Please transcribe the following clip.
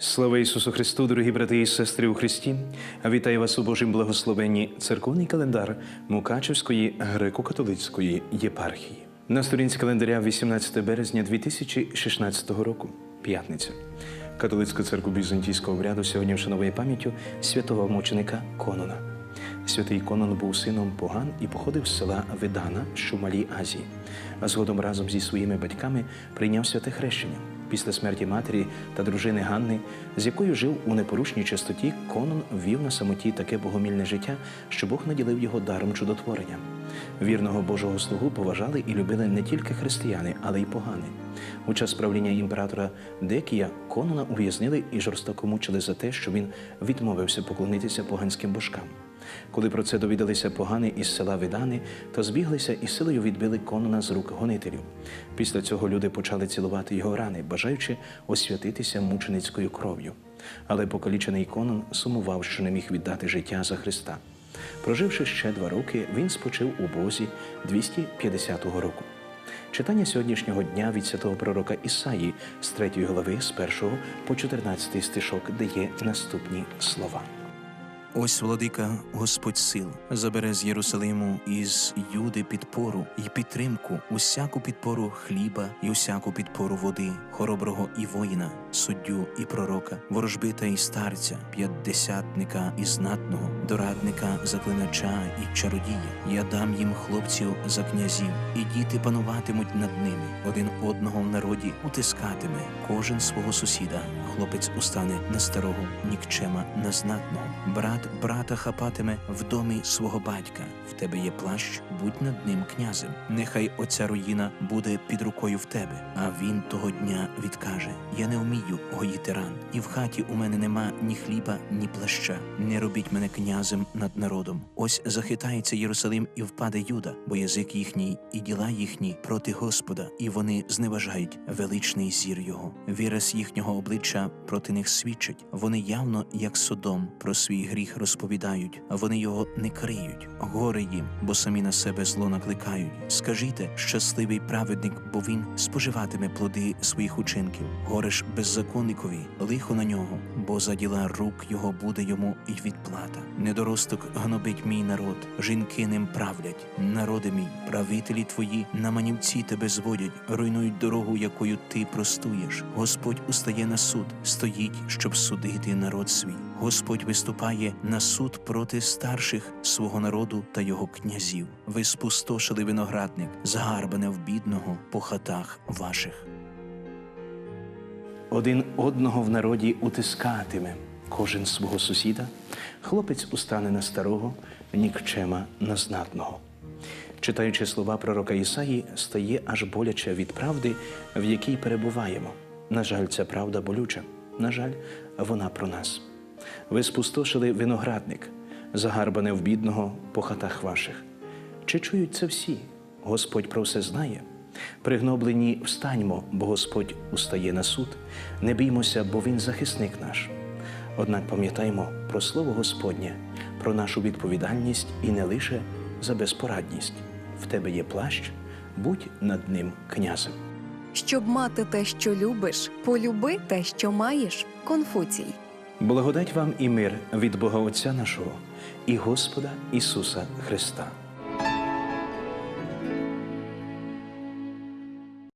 Слава Ісусу Христу, дорогі брати і сестри у Христі! Вітаю вас у Божім благословенні церковний календар Мукачевської греко-католицької єпархії. На сторінці календаря 18 березня 2016 року, п'ятниця. Католицька церква Візантійського обряду сьогодні вшановує пам'яттю святого мученика Конона. Святий Конон був сином поган і походив з села Видана, що в Малій Азії, а згодом разом зі своїми батьками прийняв святе хрещення. Після смерті матері та дружини Ганни, з якою жив у непорушній чистоті, Конон вів на самоті таке богомільне життя, що Бог наділив його даром чудотворення. Вірного Божого слугу поважали і любили не тільки християни, але й погани. У час правління імператора Декія Конона ув'язнили і жорстоко мучили за те, що він відмовився поклонитися поганським божкам. Коли про це довідалися погани із села Видани, то збіглися і силою відбили Конона з рук гонителів. Після цього люди почали цілувати його рани, бажаючи освятитися мученицькою кров'ю. Але покалічений Конон сумував, що не міг віддати життя за Христа. Проживши ще два роки, він спочив у Бозі 250 року. Читання сьогоднішнього дня від святого пророка Ісаї з 3 глави з 1 по 14 стишок дає наступні слова. Ось владика Господь сил забере з Єрусалиму із Юди підпору і підтримку, усяку підпору хліба і усяку підпору води, хороброго і воїна, суддю і пророка, ворожбита і старця, п'ятдесятника і знатного, дорадника, заклинача і чародія. Я дам їм хлопців за князів, і діти пануватимуть над ними. Один одного в народі утискатиме, кожен свого сусіда. Хлопець устане на старого, нікчема на знатного. Брат брата хапатиме в домі свого батька. В тебе є плащ, будь над ним князем. Нехай оця руїна буде під рукою в тебе. А він того дня відкаже: Я не вмію гоїти ран, і в хаті у мене нема ні хліба, ні плаща. Не робіть мене князем над народом. Ось захитається Єрусалим і впаде Юда, бо язик їхній і діла їхні проти Господа, і вони зневажають величний зір його. Віраз їхнього обличчя проти них свідчить. Вони явно, як Содом, про свій гріх розповідають, а вони його не криють. Горе їм, бо самі на себе зло накликають. Скажіте, щасливий праведник, бо він споживатиме плоди своїх учинків. Горе ж беззаконникові, лихо на нього, бо за діла рук його буде йому і відплата. Недоросток гнобить мій народ, жінки ним правлять. Народи мій, правителі твої на манівці тебе зводять, руйнують дорогу, якою ти простуєш. Господь устає на суд, стоїть, щоб судити народ свій. Господь виступає на суд проти старших свого народу та його князів. Ви спустошили виноградник, згарбане в бідного по хатах ваших. Один одного в народі утискатиме кожен свого сусіда, хлопець устане на старого, нікчема на знатного. Читаючи слова пророка Ісаї, стає аж боляче від правди, в якій перебуваємо. На жаль, ця правда болюча. На жаль, вона про нас. Ви спустошили виноградник, загарбане в бідного по хатах ваших. Чи чують це всі? Господь про все знає. Пригноблені встаньмо, бо Господь устає на суд. Не біймося, бо Він захисник наш. Однак пам'ятаймо про слово Господнє, про нашу відповідальність і не лише за безпорадність. В тебе є плащ, будь над ним князем. Щоб мати те, що любиш, полюби те, що маєш. Конфуцій. Благодать вам і мир від Бога Отця нашого і Господа Ісуса Христа.